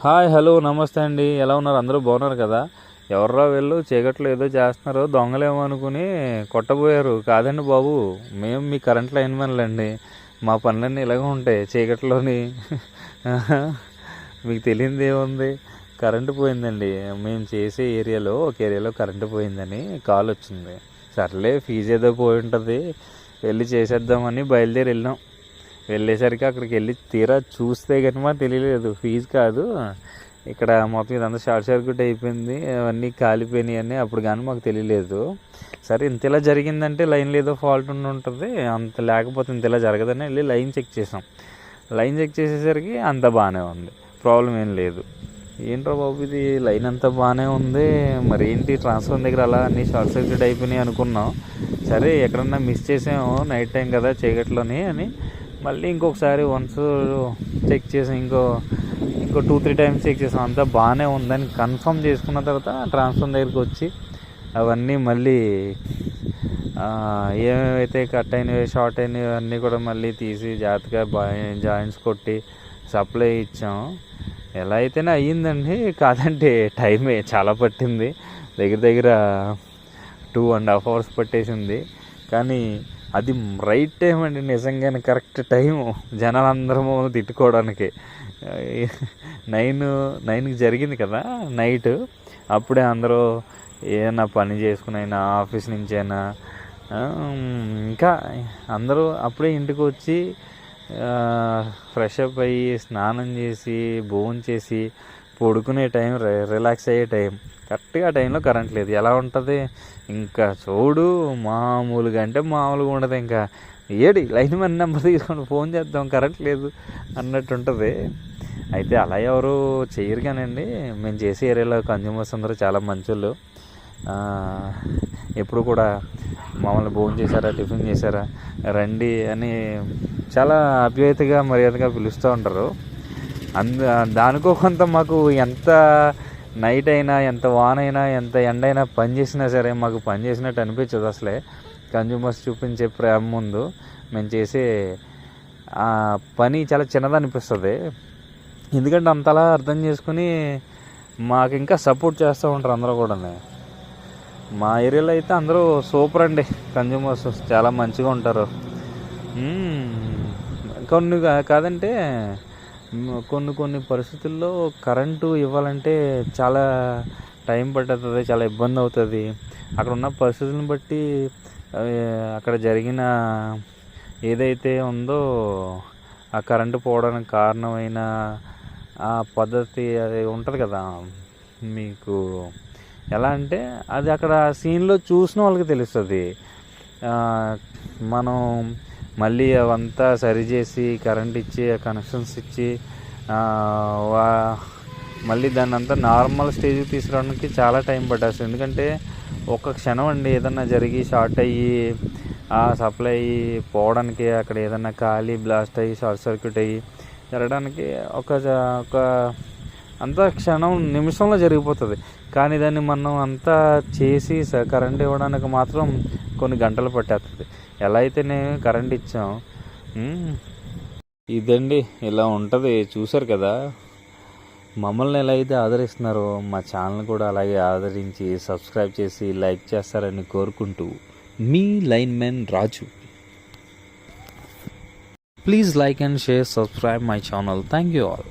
Hi hello నమస్తే అండి. ఎలా ఉన్నారు? అందరూ బాగున్నారు కదా? ఎవర్రా వీళ్ళు? చీకట్లో ఏదో చేస్తున్నారు. దొంగలేమో అనుకుని కొట్టబోయారు. కాదండి బాబు మేము మీ కరెంట్ లైన్ అండి మా పనులన్నీ ఇలాగే ఉంటాయి చీకట్లోని. మీకు తెలియంది ఏముంది? కరెంటు పోయిందండి. మేము చేసే ఏరియాలో ఒక ఏరియాలో కరెంటు పోయిందని కాల్ వచ్చింది. సర్లే ఫీజు ఏదో పోయి ఉంటుంది. వెళ్ళి చేసేద్దామని బయలుదేరి వెళ్ళాం. వెళ్ళేసరికి అక్కడికి వెళ్ళి తీరా చూస్తే కనుక తెలియలేదు. ఫీజు కాదు. ఇక్కడ మొత్తం ఇదంతా షార్ట్ సర్క్యూట్ అయిపోయింది. అవన్నీ కాలిపోయినాయి అని అప్పుడు కానీ మాకు తెలియలేదు. సరే ఇంత ఇలా జరిగిందంటే లైన్లో ఏదో ఫాల్ట్ ఉండి ఉంటుంది. అంత లేకపోతే ఇంత ఇలా జరగదని వెళ్ళి లైన్ చెక్ చేసాం. లైన్ చెక్ చేసేసరికి అంత బాగానే ఉంది. ప్రాబ్లం ఏం లేదు. ఏంట్రా బాబు ఇది? లైన్ అంతా బాగానే ఉంది. మరి ఏంటి? ట్రాన్స్ఫర్ దగ్గర అలా అన్ని షార్ట్ సర్క్యూట్ అయిపోయినాయి అనుకున్నాం. సరే ఎక్కడన్నా మిస్ చేసాము నైట్ టైం కదా చీకట్లోని అని మళ్ళీ ఇంకొకసారి వన్స్ చెక్ చేసి ఇంకో ఇంకో టూ త్రీ టైమ్స్ చెక్ చేసాం. అంతా బాగానే ఉందని కన్ఫర్మ్ చేసుకున్న తర్వాత ట్రాన్స్ఫర్ దగ్గరికి వచ్చి అవన్నీ మళ్ళీ ఏమేమైతే కట్ అయినవి షార్ట్ అయినవి అన్నీ కూడా మళ్ళీ తీసి జాగ్రత్తగా జాయింట్స్ కొట్టి సప్లై ఇచ్చాం. ఎలా అయితేనే అయ్యిందండి కాదంటే టైమే చాలా పట్టింది. దగ్గర దగ్గర టూ అండ్ హాఫ్ అవర్స్ పట్టేసింది. కానీ అది రైట్ టైం అండి నిజంగానే కరెక్ట్ టైం జనాలందరము తిట్టుకోవడానికి. నైన్ నైన్కి జరిగింది కదా నైట్ అప్పుడే అందరూ ఏదైనా పని చేసుకునైనా అయినా ఆఫీస్ నుంచి అయినా ఇంకా అందరూ అప్పుడే ఇంటికి వచ్చి ఫ్రెష్ అప్ అయ్యి స్నానం చేసి భోజనం చేసి పడుకునే టైం రిలాక్స్ అయ్యే టైం. కరెక్ట్గా ఆ టైంలో కరెంట్ లేదు. ఎలా ఉంటుంది? ఇంకా చూడు మామూలుగా అంటే మామూలుగా ఉండదు ఇంకా. ఏడి లైన్ మన నెంబర్ తీసుకొని ఫోన్ చేద్దాం కరెంట్ లేదు అన్నట్టు ఉంటుంది. అయితే అలా ఎవరు చేయరు కానండి. మేము చేసే ఏరియాలో కన్జ్యూమర్స్ అందరూ చాలా మంచోళ్ళు. ఎప్పుడు కూడా మమ్మల్ని భోజనం చేశారా టిఫిన్ చేశారా? రండి అని చాలా ఆప్యాయతగా మర్యాదగా పిలుస్తూ ఉంటారు. అంద దానికో కొంత మాకు ఎంత నైట్ అయినా ఎంత వాన్ అయినా ఎంత ఎండ అయినా పని చేసినా సరే మాకు పని చేసినట్టు అనిపించదు అసలే. కన్జ్యూమర్స్ చూపించే ప్రేమ ముందు మేము చేసే ఆ పని చాలా చిన్నది అనిపిస్తుంది. ఎందుకంటే అంతలా అర్థం చేసుకుని మాకు ఇంకా సపోర్ట్ చేస్తూ ఉంటారు అందరూ కూడా మా ఏరియాలో అయితే అందరూ సూపర్ అండి. కన్జ్యూమర్స్ చాలా మంచిగా ఉంటారు. కొన్ని కాదంటే కొన్ని కొన్ని పరిస్థితుల్లో కరెంటు ఇవ్వాలంటే చాలా టైం పడుతుంది చాలా ఇబ్బంది అవుతుంది. అక్కడ ఉన్న పరిస్థితులను బట్టి అక్కడ జరిగిన ఏదైతే ఉందో ఆ కరెంటు పోవడానికి కారణమైన ఆ పద్ధతి అది ఉంటుంది కదా. మీకు ఎలా అంటే అది అక్కడ సీన్లో చూసిన వాళ్ళకి తెలుస్తుంది. మనం మళ్ళీ అవంతా సరిచేసి కరెంట్ ఇచ్చి కనెక్షన్స్ ఇచ్చి వా- మళ్ళీ దాన్ని అంతా నార్మల్ స్టేజ్కి తీసుకురావడానికి చాలా టైం పట్టేస్తుంది. ఎందుకంటే ఒక క్షణం అండి ఏదన్నా జరిగి షార్ట్ అయ్యి ఆ సప్లై అయ్యి పోవడానికి అక్కడ ఏదన్నా ఖాళీ బ్లాస్ట్ అయ్యి షార్ట్ సర్క్యూట్ అయ్యి జరగడానికి ఒక ఒక అంతా క్షణం నిమిషంలో జరిగిపోతుంది. కానీ దాన్ని మనం అంతా చేసి కరెంట్ ఇవ్వడానికి మాత్రం కొన్ని గంటలు పట్టేస్తుంది ఎలా అయితే నేను కరెంట్ ఇచ్చాం ఇదండి ఇలా ఉంటుంది చూసారు కదా? మమ్మల్ని ఎలా అయితే ఆదరిస్తున్నారో మా ఛానల్ కూడా అలాగే ఆదరించి సబ్స్క్రైబ్ చేసి లైక్ చేస్తారని కోరుకుంటూ మీ line men Raju. Please like and share subscribe my channel thank you all